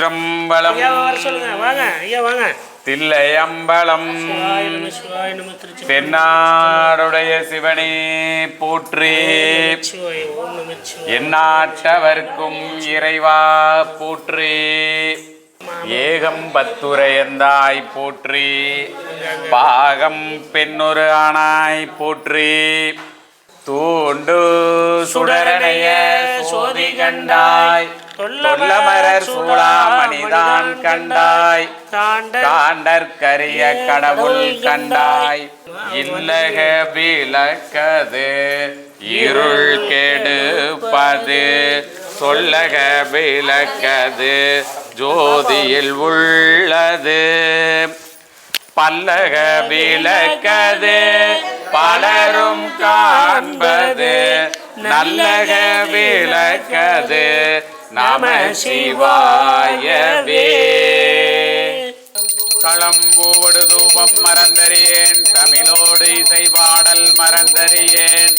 திருச்சிற்றம்பலம் சொல்லுங்க. வாங்க ஐயா வாங்க. தில்லையம்பலம். தென்னாடுடைய சிவனே போற்றி. எந்நாட்டவர்க்கும் இறைவா போற்றி. ஏகம்பத்துரையந்தாய் போற்றி. பாகம் பெண்ணொரு ஆனாய் போற்றி. தூண்டு சுடரனைய சோதி கண்டாய். தொல்லமரர் சூளாமணிதான் கண்டாய். காண்டற்கரிய கடவுள் கண்டாய். இல்லக விளக்கது இருள் கெடுப்பது சொல்லக விளக்கது ஜோதியில் உள்ளது. பல்லக விளக்கது பலரும் காண்பது. நல்லக விளக்கது நம சிவாயவே. களம்பூவடு தூபம் மறந்தறியேன். தமிழோடு இசை பாடல் மறந்தறியேன்.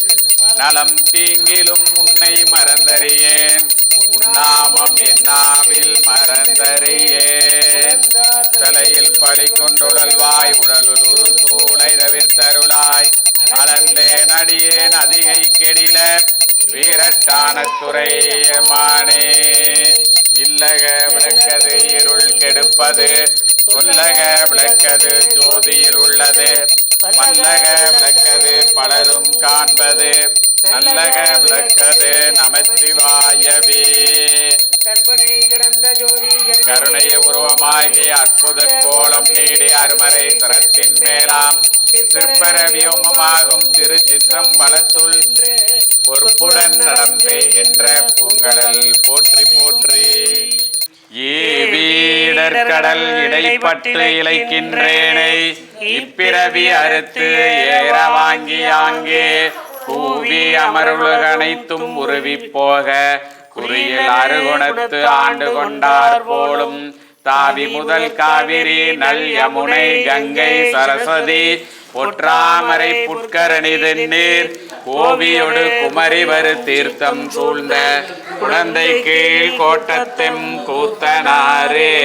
நலம் தீங்கிலும் உன்னை மறந்தறியேன். உன்னாமம் என்னாவில் மறந்தறியேன். தலையில் பழி கொண்டுழல்வாய் உடலுள் ஒரு சூளை தவிர்த்தருளாய். அளந்தேன் அடியேன் அதிகை கெடில. வீரட்டான துறையமானே இல்லக விளக்கது இருள் கெடுப்பது சொல்லக விளக்கது ஜோதியில் உள்ளது. பல்லக விளக்கது பலரும் காண்பது நல்லக விளக்கது நமச்சிவாயவே கருணைய உருவமாகி அற்புத கோலம் நீடி அருமறை தரத்தின் மேலாம். சிற்பர வியோமமாகும் திருச்சிற்றம்பலத்துள் பொறுப்புடன் நடந்தேகின்ற செய்கின்ற பூங்கடல் போற்றி போற்றி. ஏவீடற்கடல் இடைப்பட்டு இழைக்கின்றேனை இப்பிறவி அறுத்து ஏற வாங்கி ஆங்கே கூவி அமருலகனைத்தும் உருவி போக குறியில் அருகுணத்து ஆண்டு கொண்டார் போலும். தாவி முதல் காவிரி நல் யமுனை கங்கை சரஸ்வதி பொற்றாமரை புட்கரணி தென்னீர் கோவியொடு குமரி வரு தீர்த்தம் சூழ்ந்த குழந்தை கீழ் கோட்டத்தெம் கூத்தனாரே.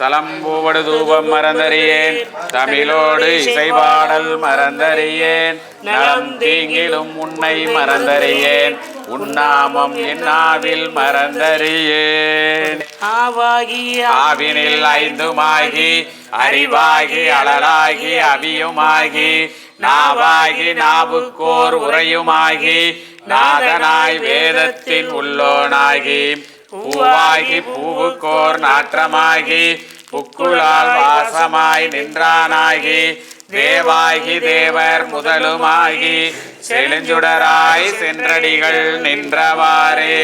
சலம்பூவடு தூபம் மறந்தறியேன். தமிழோடு இசைபாடல் மறந்தறியேன். நலம் தீங்கிலும் உன்னை மறந்தறியேன். உன்னாமம் என்னாவில் மறந்தறியேன். ஆவாகிய ஆவினில் ஐந்துமாகி அறிவாகி அழலாகி அவியுமாகி நாவாகி நாவுக்கோர் உரையுமாகி நாதனாய் வேதத்தின் உள்ளோனாகி. பூவாகி பூவுக்கோர் நாற்றமாகி புக்குளால் வாசமாய் நின்றானாகி தேவாகி தேவர் முதலுமாகி செழுஞ்சுடராய் சென்றடிகள் நின்றவாறே.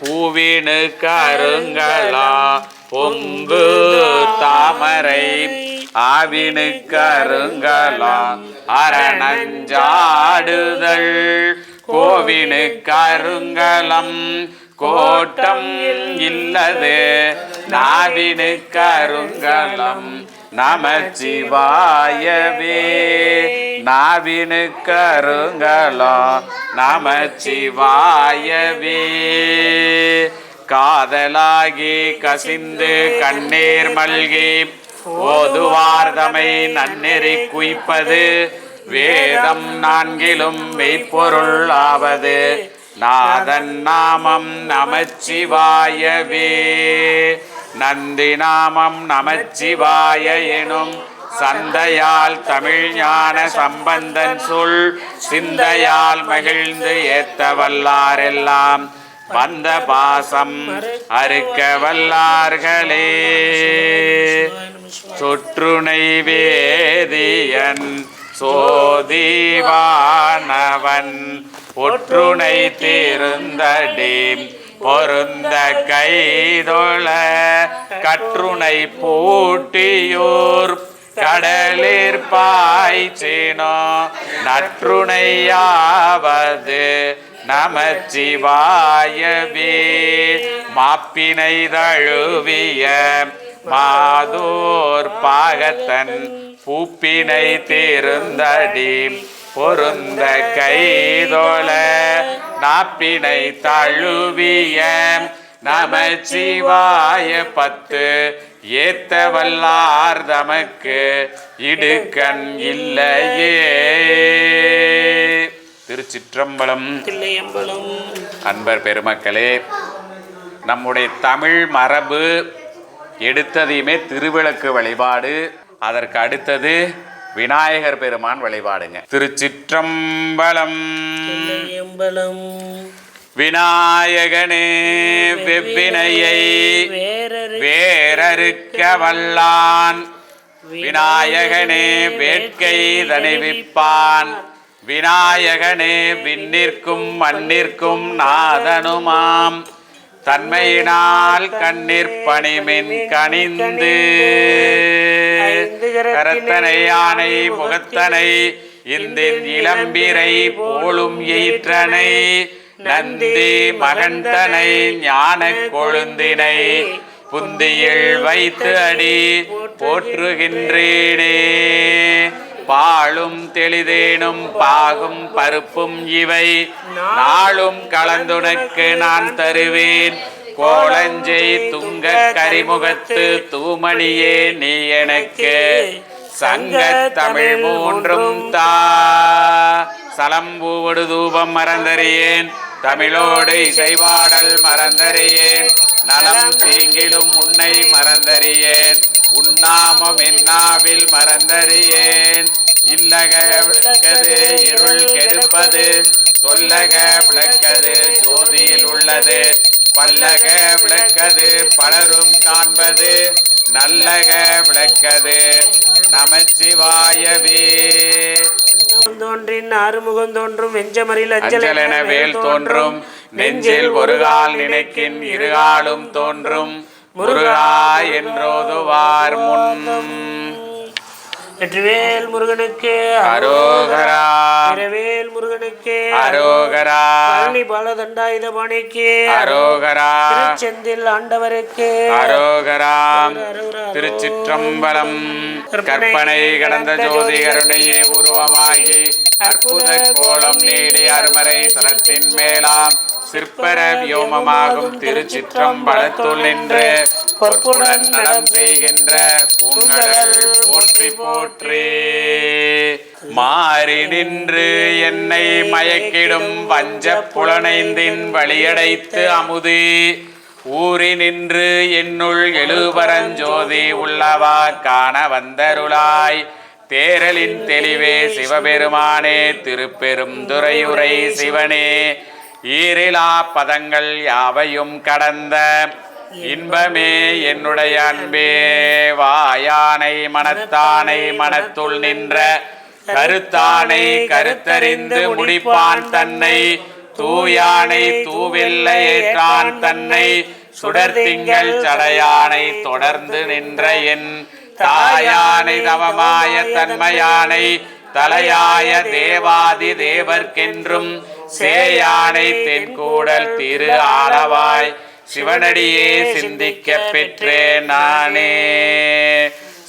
பூவினு கருங்களா பொங்கு தாமரை ஆவினு கருங்களா அரணஞ்சாடுதல் கோவினு கருங்கலம் கோட்டம் இல்லது. நாவினு கருங்கலம் நமச்சிவாயவே. நாவினு கருங்கலம் நமச்சிவாயவே. காதலாகி கசிந்து கண்ணீர் மல்கி ஓதுவார்தமை நன்னெறி குய்ப்பது. வேதம் நான்கிலும் மெய்ப்பொருள் ஆவது. நாதன் நாமம் நமச்சிவாயவே. நந்தி நாமம் நமச்சிவாய எனும் சந்தையால் தமிழ் ஞான சம்பந்தன் சொல் சிந்தையால் மகிழ்ந்து ஏத்த வல்லாரெல்லாம் வந்த பாசம் அறுக்க வல்லார்களே சொற்றுணை வேதியன் சோதிவானவன் ஒற்றுணை தீர்ந்தடி பொருந்த கைதொழ கற்றுணை பூட்டியூர் கடலிற் பாய்ச்சினோ நற்றுணையாவது நமச்சிவாயவே. மாப்பினை தழுவிய மாதோர் பாகத்தன் பூப்பினை தீர்ந்தடி பொருந்த கைதோல நாப்பினை தழுவிய நமச்சிவாய பத்து. ஏத்த வல்லார் தமக்கு இடுக்கண் இல்லையே. திருச்சிற்றம்பலம். அன்பர் பெருமக்களே நம்முடைய தமிழ் மரபு எடுத்ததையுமே திருவிளக்கு வழிபாடு அதற்கு அடுத்தது விநாயகர் பெருமான் வழிபாடுங்க. திருச்சிற்றம்பலம். விநாயகனே வெவ்வினையை வேறறுக்க வல்லான். விநாயகனே வேட்கை தணிவிப்பான். விநாயகனே விண்ணிற்கும் மண்ணிற்கும் நாதனுமாம். தன்மையினால் கண்ணீர் பணிமின் கனிந்து கரத்தனை யானை முகத்தனை இந்த இளம்பிரை போலும் எயிற்றனை நந்தி மகந்தனை ஞான கொழுந்தினை புந்தியில் வைத்து அடி போற்றுகின்றேனே. பாலும் தெளிதேனும் பாகும் பருப்பும் இவை. நாளும் கலந்துனக்கு நான் தருவேன். கோலஞ்சை துங்க கரிமுகத்து தூமணியே நீ எனக்கு. சங்க தமிழ் மூன்றும் தா. சலம்பூவடு தூபம் மறந்தறியேன். தமிழோடு இசைவாடல் மறந்தறியேன். நலம் தீங்கிலும் உன்னை மறந்தறியேன். உண்ணாமம் என்னாவில் மறந்தறியேன் இல்லக விளக்கது இருள் கெடுப்பது சொல்லக விளக்கது ஜோதியில் உள்ளது. பல்லக விளக்கது பலரும் காண்பது நல்லக விளக்கது நமச்சிவாயவே. தோன்றின் ஆறுமுகம் தோன்றும் வெஞ்சமரில் அஞ்சல் என வேல் தோன்றும் நெஞ்சில் ஒரு கால் நினைக்கின் இருகாலும் தோன்றும். முருகா என்றோதுவார் முன். வெற்றிவேல் முருகனுக்கு அரோகரா. இரவேல் முருகனுக்கு அரோகரா. பழனி பாலதண்டாயுத பாணிக்கு அரோகரா. செந்தில் ஆண்டவருக்கு அரோகரா. திருச்சிற்றம்பலம். கற்பனை கடந்த ஜோதி கருணையே உருவமாகி அற்புத கோலம் நீடி அருமறை சரத்தின் மேலாம். சிற்பர வியோமமாகும் திருச்சிற்றம்பலத்துள் நின்று பொற்புடன் நடம் செய்கின்ற பூங்கடல் போற்றி போற்றி. மாறி நின்று என்னை மயக்கிடும் வஞ்ச புலனைந்தின் வழியடைத்து அமுது. ஊறி நின்று என்னுள் எழுபரஞ்சோதி உள்ளவா காண வந்தருளாய். தேரலின் தெளிவே சிவபெருமானே திருப்பெரும் துறையுரை சிவனே. ஈரிலா பதங்கள் யாவையும் கடந்த இன்பமே என்னுடைய அன்பே. வாயானை மனத்தானை மனத்துள் நின்ற கருத்தானை கருத்தறிந்து முடிப்பான் தன்னை. தூயானை தூவில்லை ஏற்றான் தன்னை. சுடர் திங்கள் சடையானை தொடர்ந்து நின்ற என் தாயானை தவமாய தன்மையானை. தலையாய தேவாதி தேவர்க்கென்றும் சேயானை தென்கூடல் திரு ஆளவாய் சிவனடியே சிந்திக்க பெற்றேன் நானே.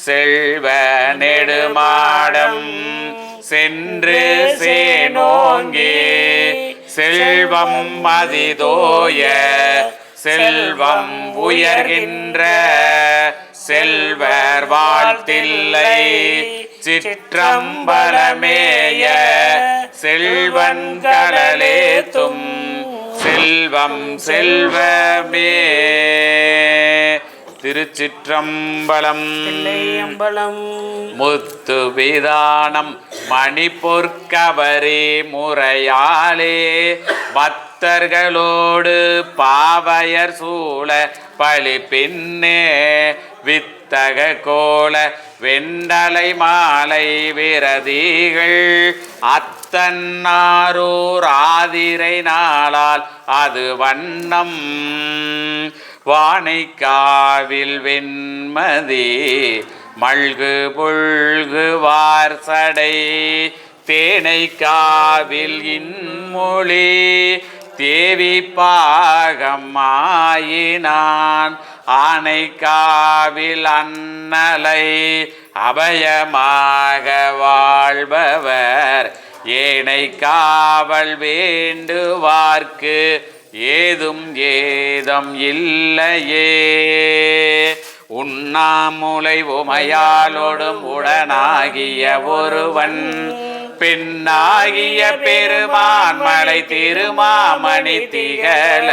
செல்வ நெடுமாடம் சென்று சேனோங்கே செல்வம் மதிதோய செல்வம் உயர்கின்ற செல்வர் வாழ்த்தில்லை. சிற்றம்பலமேய செல்வன் கடலேத்தும் செல்வம் செல்வமே. திருச்சிற்றம்பலம். முத்து விதானம் மணிப்பொற்கவரி முறையாலே. பக்தர்களோடு பாவையர் சூழ பழி பின்னே வித்தக கோல வெண்டலை மாலை விரதிகள். அத்தன்னாரூர் ஆதிரை நாளால் அது வண்ணம். வானைக்காவில் வெண்மதி மல்கு புல்கு வார்சடை. தேனைக்காவில் இன்மொழி தேவி பாகமாயினான் ஆனை காவில் அன்னலை அபயமாக வாழ்பவர். ஏனை காவல் வேண்டுவார்க்கு ஏதும் ஏதம் இல்லையே. உண்ணாமுலை உமையாலோடும் உடனாகிய ஒருவன் பெண்ணாகிய பெருமான் மலை திருமாமணி திகழ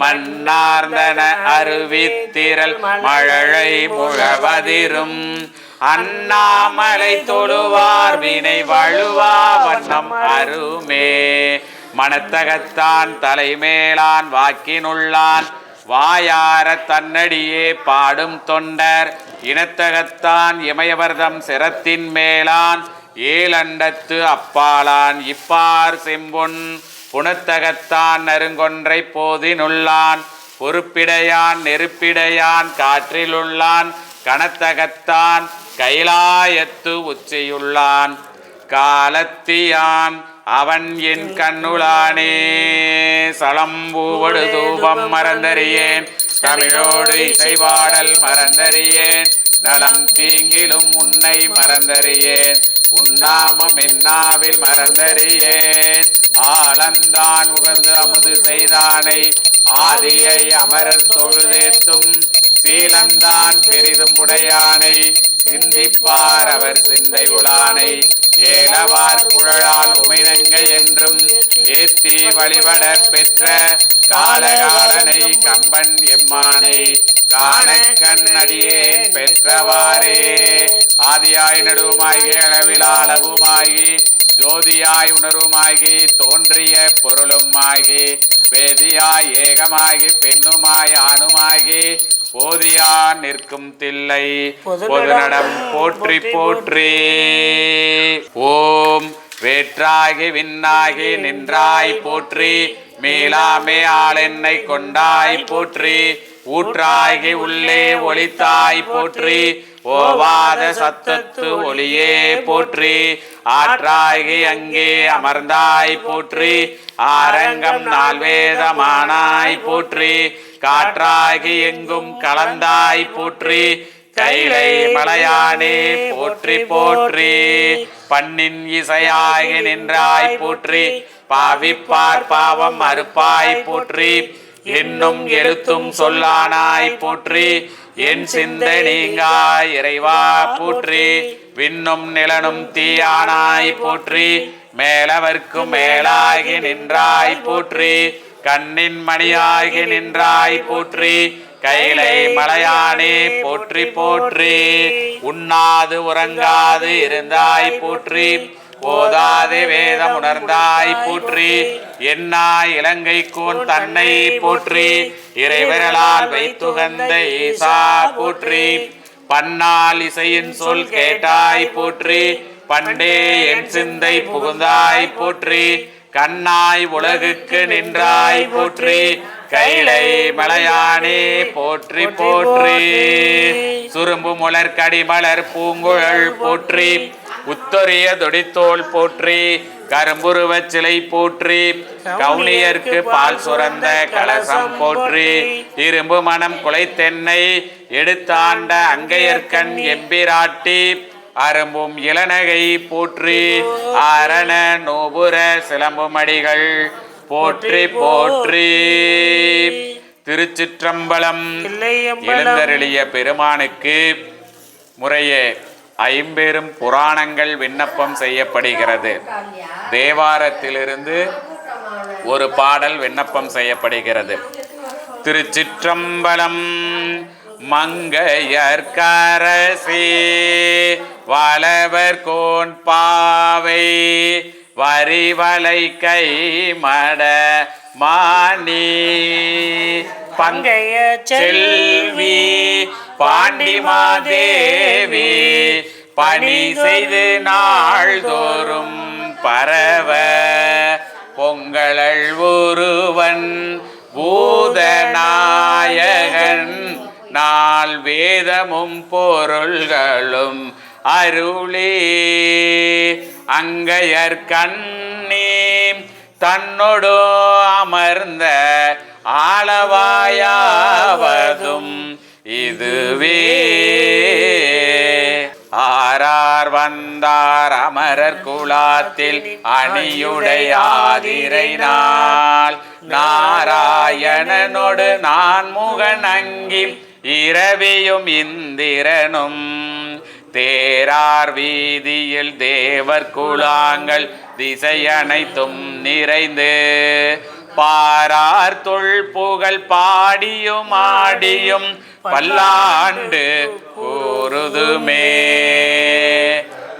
மன்னார்ந்தன அருவித்திரல் மழை முழவதிரும். அண்ணாமலை தொழுவார் வினை வழுவா வண்ணம் அருமே. மனத்தகத்தான் தலைமேலான் வாக்கினுள்ளான். வாயார தன்னடியே பாடும் தொண்டர். இனத்தகத்தான் இமயவர்தம் சிரத்தின் மேலான். ஏலண்டத்து அப்பாலான் இப்பார் செம்பொன் புனத்தகத்தான் நறுங்கொன்றை போதினுள்ளான். பொறுப்பிடையான் நெருப்பிடையான் காற்றிலுள்ளான். கனத்தகத்தான் கைலாயத்து உச்சியுள்ளான். காலத்தியான் அவன் என் கண்ணுளானே. சளம்பூவடு தூபம் மறந்தறியேன். தமிழோடு இசைவாடல் மறந்தறியேன். நலம் தீங்கிலும் உன்னை மறந்தறியேன். உன்னாமம் என்னாவில் மறந்தறியேன். ஆலந்தான் உகந்து அமுது செய்தானை ஆதியை அமரர் தொழுதேத்தும். சீலந்தான் பெரிதும் உடையானை சிந்திப்பார் அவர் சிந்தை உளானை ஏலவார் குழலால் உமைநங்கை என்றும் ஏத்தி வழிபட பெற்ற காலகாலனை கம்பன் எம்மானை. காண கண்ணடியேன் பெற்றவாறே. ஆதியாய் நடுவுமாகி அளவிலாளவுமாகி ஜோதியாய் உணர்வுமாகி தோன்றிய பொருளுமாகி வேதியாய் ஏகமாகி பெண்ணுமாய் ஆணுமாகி போதியா நிற்கும் தில்லை. பொதுநடம் போற்றி. போற்றி. ஓம் வேற்றாகி விண்ணாகி நின்றாய் போற்றி. மேலாமே ஆளென்னை கொண்டாய் போற்றி. ஊற்றாகி உள்ளே ஒளித்தாய் போற்றி ஓவாத சத்தத்து ஒளியே போற்றி ஆற்றாகி அங்கே அமர்ந்தாய் போற்றி ஆரங்கம் நால்வேதமானாய் போற்றி காற்றாகி எங்கும் கலந்தாய் போற்றி கைலை மலையானே போற்றி போற்றி பண்ணின் இசையாகி நின்றாய் போற்றி பாவிப்பார் பாவம் அறுப்பாய் போற்றி என்னும் எழுத்தும் சொல்லானாய் போற்றி. என் சிந்தை நீங்காய் இறைவா போற்றி. விண்ணும் நிலனும் தீயானாய் போற்றி. மேலவர்க்கும் மேலாகி நின்றாய் போற்றி. கண்ணின் மணியாகி நின்றாய் போற்றி. கைலை மலையானே போற்றி போற்றி. உண்ணாது உறங்காது இருந்தாய் போற்றி. போதாது வேதம் உணர்ந்தாய் போற்றி. என்னாய் இலங்கை கோன் தன்னை போற்றி. இறைவிரலால் வைத்துகந்த ஈசா போற்றி. பன்னால் இசையின் சொல் கேட்டாய் போற்றி. பண்டே என் சிந்தை புகுந்தாய் போற்றி. கண்ணாய் உலகுக்கு நின்றாய் போற்றி. கைலை மலையானே போற்றி போற்றி சுரும்பு முளர் கடிமலர் பூங்குழல் போற்றி. உத்தொரிய தொடித்தோல் போற்றி கரும்புருவச் சிலை போற்றி கவுனியர்க்கு பால் சுரந்த கலசம் போற்றி இரும்பு மனம் குலைத்தென்னை எடுத்தாண்ட அங்கையர்கண் எம்பிராட்டி அரும்பும் இளநகை போற்றி அரண நூபுர சிலம்புமடிகள் போற்றி போற்றி. திருச்சிற்றம்பலம் எழுந்தருளிய பெருமானுக்கு முறையே ஐம்பெரும் புராணங்கள் விண்ணப்பம் செய்யப்படுகிறது. தேவாரத்திலிருந்து ஒரு பாடல் விண்ணப்பம் செய்யப்படுகிறது. திருச்சிற்றம்பலம் மங்கையர்கரசி வளவர் கோன் பாவை வரிவலை கை மட மாணி பங்கைய செல்வி பாண்டிமாதேவி பணி செய்து நாள்தோறும் பரவ. பொங்கலள் ஒருவன் பூதநாயகன். நாள் வேதமும் பொருள்களும் அருளே. அங்கையர் கண்ணே தன்னொடு அமர்ந்த ஆளவாயாவதும் இதுவே. ஆரார் வந்தார் அமரர் குலாத்தில் அணியுடையாதிரை நாள். நாராயணனோடு நான் முகன் அங்கி இரவியும் இந்திரனும். தேரார் வீதியில் தேவர் குலாங்கள் திசையனைத்தும் நிறைந்து. பாரார் தொல் புகழ் பாடியும் ஆடியும் பல்லாண்டு கூறுதுமே.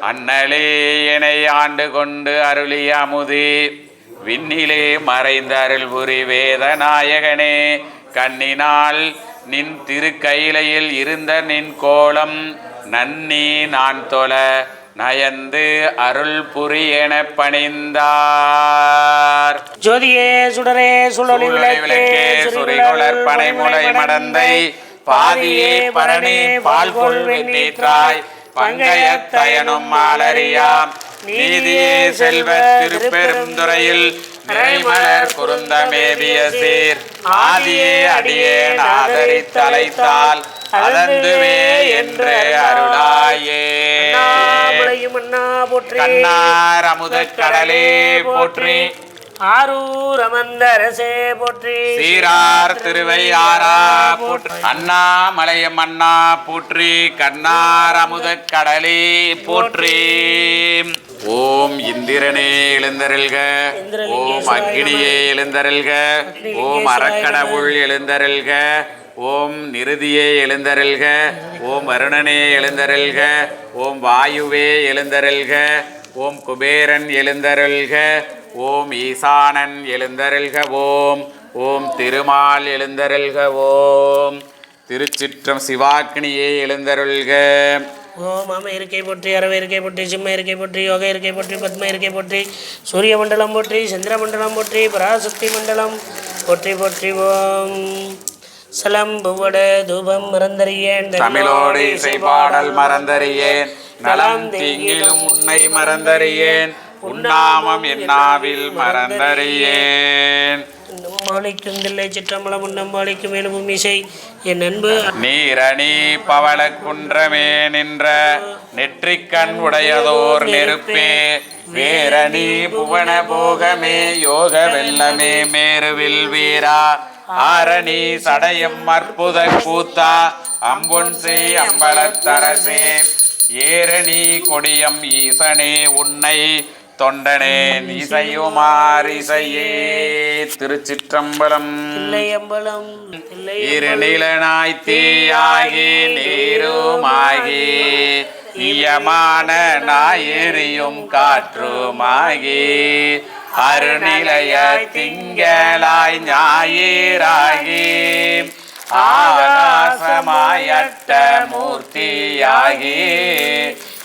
அண்ணலே இணை ஆண்டு கொண்டு அருளிய அமுதி விண்ணிலே மறைந்த அருள் புரி வேதநாயகனே கண்ணினால் நின் திருக்கையிலையில் இருந்த நின் கோலம் நன்னி நான் தொல நயந்து அருள் புரி என பணிந்தார். ஜோதியே சுடரே சுழலி விளக்கே சுரிகுளர் பனைமுளை மடந்தை. பாதியே பரணி பால் கொள் வெண்ணீற்றாய். பங்கயத்தயனும் மாலரியாம் நீதியே செல்வ திருப்பெருந்துறையில் நிறைமலர் குருந்தமேவிய சீர். ஆதியே அடியே நாதரித்தலைத்தால் அதந்துவே என்று அருளாயே. அண்ணா போற்றி. கண்ணார் அமுதக் கடலே போற்றி. ஆரூர் அமர்ந்த அரசே போற்றி. சீரார் திருவையாரா போற்றி. அண்ணாமலையம் அண்ணா போற்றி. கண்ணார் அமுதக் கடலே போற்றி. ஓம் இந்திரனே எழுந்தருள்க. ஓம் அக்கினியே எழுந்தருள்க. ஓம் அறக்கடவுள் எழுந்தருள்க. ஓம் நிருதியே எழுந்தருள்க ஓம் வருணனே எழுந்தருள்க ஓம் வாயுவே எழுந்தருள்க ஓம் குபேரன் எழுந்தருள்க ஓம் ஈசானன் எழுந்தருள்க ஓம் ஓம் திருமால் எழுந்தருள்க ஓம். திருச்சிற்றம் சிவாக்கினியே எழுந்தருள்க. ஓம் மாம இருக்கை போற்றி அரவ இருக்கை போற்றி சிம்ம இருக்கை போற்றி யோக இருக்கை போற்றி பத்ம இருக்கை போற்றி சூரிய மண்டலம் போற்றி சந்திர மண்டலம் போற்றி பராசக்தி மண்டலம் போற்றி போற்றி ஓம். சலம் புவட தூபம் மறந்தறியேன் தமிழோடு இசைப்பாடல் மறந்தறியேன். நலம் தீங்கிலும் உன்னை மறந்தறியேன். உண்ணாமம் என்னாவில் மறந்தறியேன். மாளிக்கும் தில்லை சிற்றம்பலம் உன்னம்பாளிக்கு மேலும் இசை. என் அன்பு நீரணி பவள குன்றமே நின்ற நெற்றிக்கண் உடையதோர் நெருப்பே. வேரணி புவன போகமே யோக வெல்லமே மேருவில் வீரா. ஆரணி சடையம் அற்புத கூத்தா அம்பொன் செய் அம்பலத்தரசே ஏரணி கொடியம் ஈசனே உன்னை தொண்டனே இசையுமாரிசையே திருச்சிற்றம்பலம் தில்லை இருநிலனாய் தீயாகி நீருமாகி. இயமான நாயெறியும் காற்றுமாகி. அருநிலைய திங்களாய் ஞாயிறாகி ஆகாசமாயட்ட மூர்த்தியாகி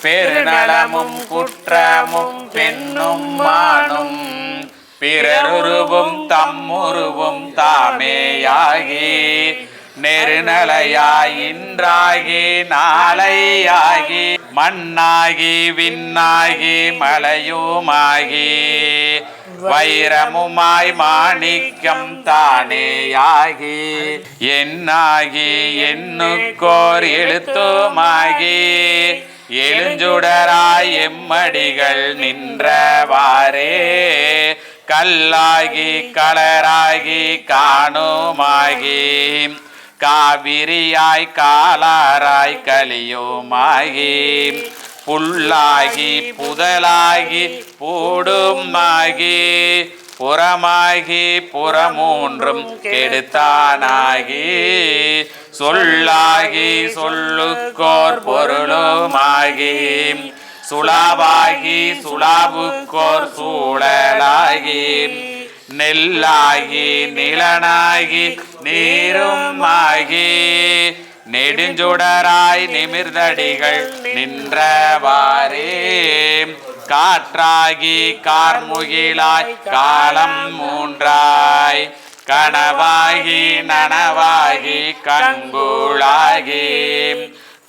பெருநலமும் குற்றமும் பெண்ணும் மானும் பிறருருவும் தம்முருவும் தாமேயாகி நெருநலையாயின்றாகி நாளையாகி. மண்ணாகி விண்ணாகி மலையுமாகி வைரமுமாய் மாணிக்கம் தானேயாகி என்னாகி எண்ணுக்கோர் எழுத்துமாகி எழுஞ்சுடராய் எம்மடிகள் நின்றவாறே கல்லாகி கலராகி காணுமாகி காவிரியாய் காலாராய் கலியுமாகி புல்லாகி புதலாகி பூடுமாகி புறமாகி புறமூன்றும் கெடுத்தானாகி சொல்லாகி சொல்லுக்கோர் பொருளுமாகி சுளாவாகி சுளாவுக்கோர் சூழலாகி நெல்லாகி நிலனாகி நீரும் ஆகி நெடுஞ்சுடராய் நிமிர்தடிகள் நின்றவாரே காற்றாகி கார்முகிலாய் காலம் மூன்றாய். கனவாகி நனவாகி கண்கூழாகி.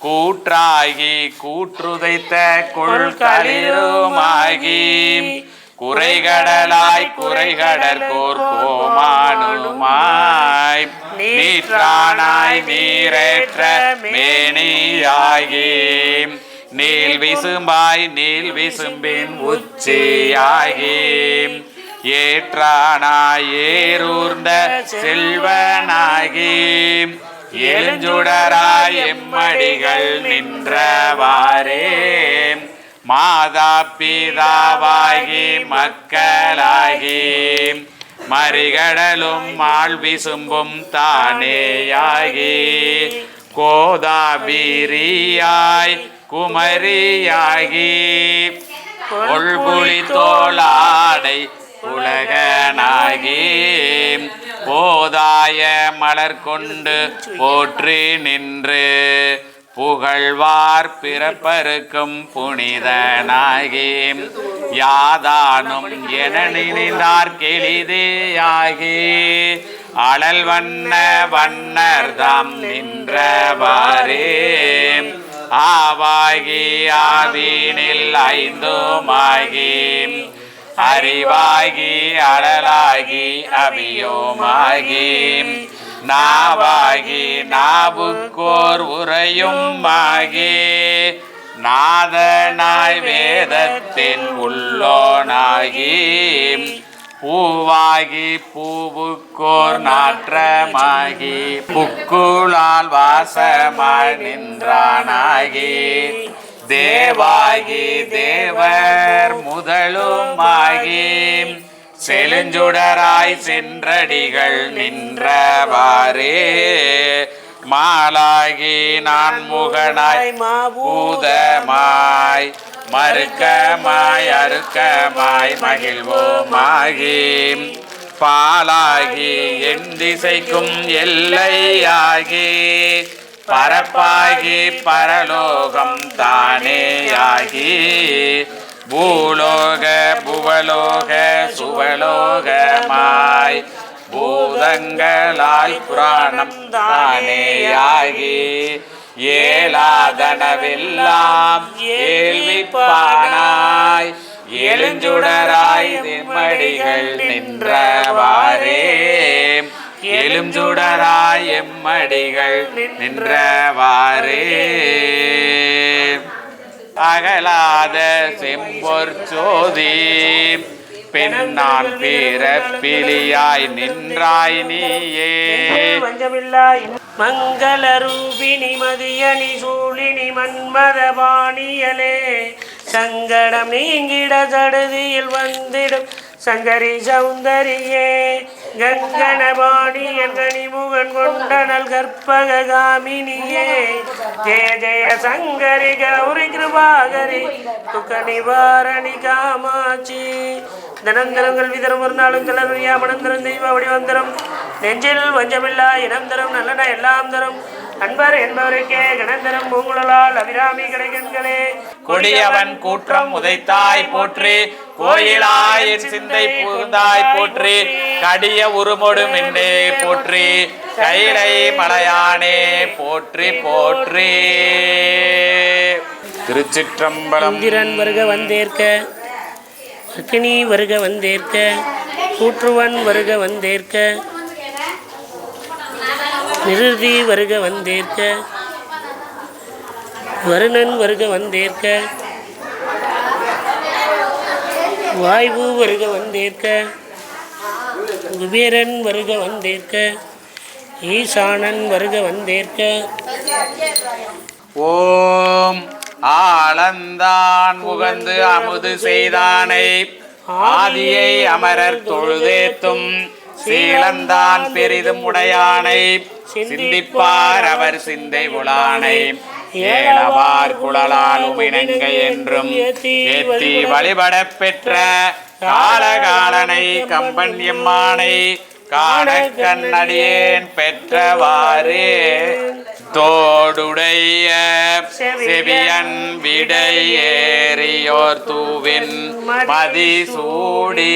கூற்றாகி கூற்றுதைத்த கொள்களிருமாகி குறைகடலாய் குறைகடற்கோர் கோமானுமாய் நீற்றானாய் நீரேற்ற மேனியாகி. நீல் விசும்பாய் நீல் விசும்பின் உச்சியாகி. ஏற்றானாய் ஏரூர்ந்த செல்வனாகி. எழுஞ்சுடராய் எம்மடிகள் நின்றவாரே மாதா பிதாவாகி மக்களாகி மறிகடலும் மால் விசும்பும் தானேயாகி கோதாபிரியாய் குமரியாகி கொள்புலி தோளாடை உலகனாகி போதாய மலர் கொண்டு போற்றி நின்று புகழ்வார் பிறப்பருக்கும் புனிதனாகி யாதானும் என நினைந்தார் கெளிதேயாகி. அழல் வண்ண வண்ணர் தாம் நின்றவாறே ஆவாகி ஆதீனில் ஐந்தோமாகி அறிவாகி அழலாகி அபியோமாகி நாவாகி நாவுக்கோர் உரையும் ஆகி நாதனாய் வேதத்தின் உள்ளோனாகி பூவாகி பூவுக்கோர் நாற்றமாகி புக்குளால் வாசமாய் நின்றானாகி தேவாகி தேவர் முதலுமாகி செழுஞ்சுடராய் சென்றடிகள் நின்றவாறே. மாலாகி நான் முகனாய் பூதமாய் மறுக்கமாய் அறுக்கமாய் மகிழ்வோமாகி. பாலாகி என் திசைக்கும் எல்லையாகி பரப்பாகி பரலோகம் தானேயாகி. பூலோக புவலோக சுவலோகமாய் பூதங்களாய் புராணம் தானேயாகி. ஏலாதனவெல்லாம் ஏழ்விப்பானாய். எழுஞ்சுடராய் நிம்மடிகள் நின்றவாறே. எழுஞ்சுடராய் எம்மடிகள் நின்றவாறே. அகலாத செம்பொற் சோதி. பெண்ணான் பிறப்பிலியாய் நின்றாய் நீயே. வஞ்சமில்லா மங்கள ரூபினி மதியணி சூழினி மன்மதபாணியலே சங்கடம் நீங்கிட சடுதியில் வந்திடும். சங்கரி சௌந்தரியே கங்கணபாணி கனிமுகன் கொண்டனல் கற்பக காமினியே ஜெய ஜெய சங்கரி கௌரி கிருபாகரி துக்க நிவாரணி காமாட்சி. தினந்தரம் கல்வி தரும் ஒரு நாளும் கலர் மனம் தரும் தெய்வ வடிவந்தரம் நெஞ்சில் வஞ்சமில்லா இனம் தரும் நல்லன எல்லாம் தரும். அன்பர் என்பவருக்கே கணந்தரம் பூங்குழலால் அபிராமி கிடைக்கண்களே கொடியவன் கூற்றம் உதைத்தாய் போற்றி கோயிலாய் சிந்தை புகுந்தாய் போற்றி கடிய உருமொடு மின்னே போற்றி கைலை மலையானே போற்றி போற்றி. திருச்சிற்றம்பலம் இந்திரன் வருக வந்தேற்க அக்கினி வருக வந்தேற்க கூற்றுவன் வருக வந்தேற்க நிறுதி வருக வந்தேற்க. வருணன் வருக வந்தேற்க. வாய்வு வருக வந்தேற்க. குபேரன் வருக வந்தேற்க. ஈசானன் வருக வந்தேற்க. ஓம் ஆளந்தான் முகந்து அமுது செய்தானை. ஆதியை அமரர் தொழுதேத்தும். சீலந்தான் பெரிதும் உடையானை. சிந்திப்பார் அவர் சிந்தை உளானை ஏழவார் குழலாலும் உமினங்கை என்றும் ஏத்தி வழிபடப் பெற்ற காலகாலனை கம்பன் எம்மானை. காண கண்ணடியேன் பெற்றவாறு. தோடுடைய செவியன் விடை ஏறியோர் தூவின் மதிசூடி.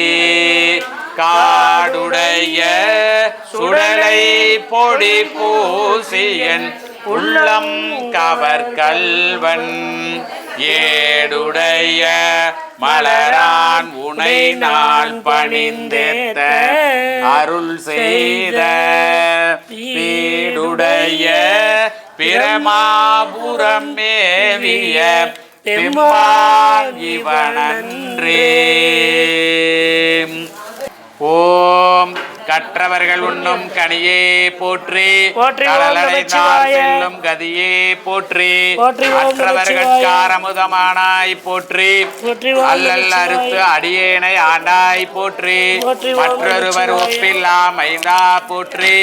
காடுடைய சுடலை பொடி பூசியன் உள்ளம் கவர் கல்வன் ஏடுடைய மலரான் உனை நான் பணிந்தேத்த அருள் செய்த பீடுடைய பிரமாபுரம் மேவிய பெம்மான் இவனன்றே ஓம் கற்றவர்கள் உண்ணும் கனியே போற்றி. செல்லும் கதியே போற்றி. மற்றவர்கள் காரமுதமானாய் போற்றி. அல்லல். அறுத்து அடியேனை ஆண்டாய் போற்றி. மற்றொருவர். ஒப்பில்லா மைந்தா போற்றி.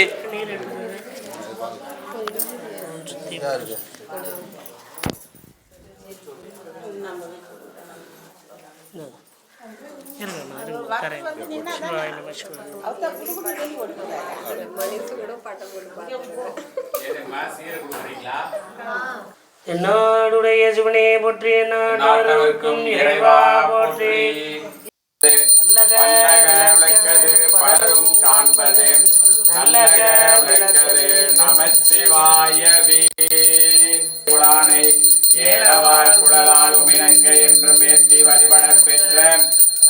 இருங்க தரேன் சிவாய என்னாடுடைய சிவனே போற்றி என்னாட்டவர்க்கும் இறைவா போற்றி. விளக்கது பலரும் காண்பது நல்லக விளக்கது நமச்சிவாயவே. குளானை ஏலவார் குழலால் உமிழங்க என்று மேத்தி வழிபட பெற்ற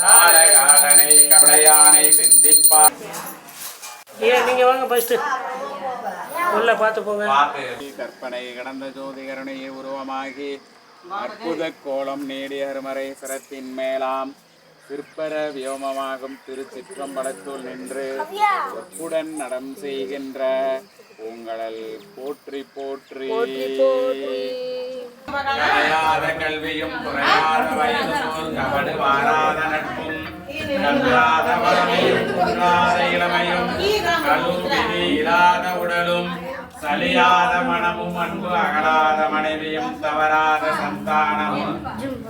காலகாலனை கவலையானை சிந்திப்பார் ஏன் நீங்க வாங்க ஃபர்ஸ்ட் உள்ள பார்த்து போங்க. கற்பனை கடந்த ஜோதி கருணையை உருவமாகி அற்புத கோலம் நேடிய அருமறை சிரத்தின் மேலாம். சிற்பர வியோமமாகும் திருச்சிற்றம்பலத்துள் நின்று ஒப்புடன் நடம் செய்கின்ற பூங்கடல் போற்றி போற்றி. கரையாத கல்வியும் குறையாத வயதும் கபடு வாராத நட்பும் கல்லாத வளமையும் குன்றாத இளமையும் கழுவிதி இல்லாத உடலும் சலியாத மனமும் அன்பு அகலாத மனைவியும் தவறாத சந்தானமும்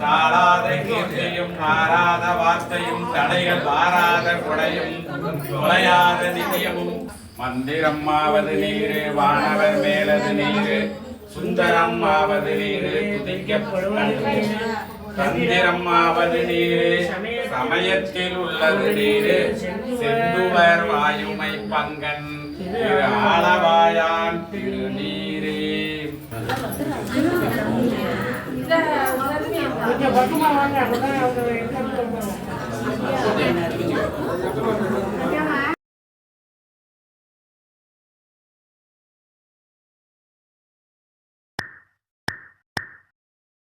தாளாத கீர்த்தியும் மாறாத வார்த்தையும் தடைகள் மாறாத கொடையும் தொலையாத நிதியமும் மந்திரம் ஆவது நீரு வானவர் மேலது நீரு சுந்தரம் ஆவது நீரு துதிக்கப்படுவது தந்திரம் ஆவது நீரு சமயத்தில் உள்ளது நீரு செந்துவர் வாயுமை பங்கன் திரு ஆளவாயான் திருநீரே. கொஞ்சம் பக்கமா வாங்க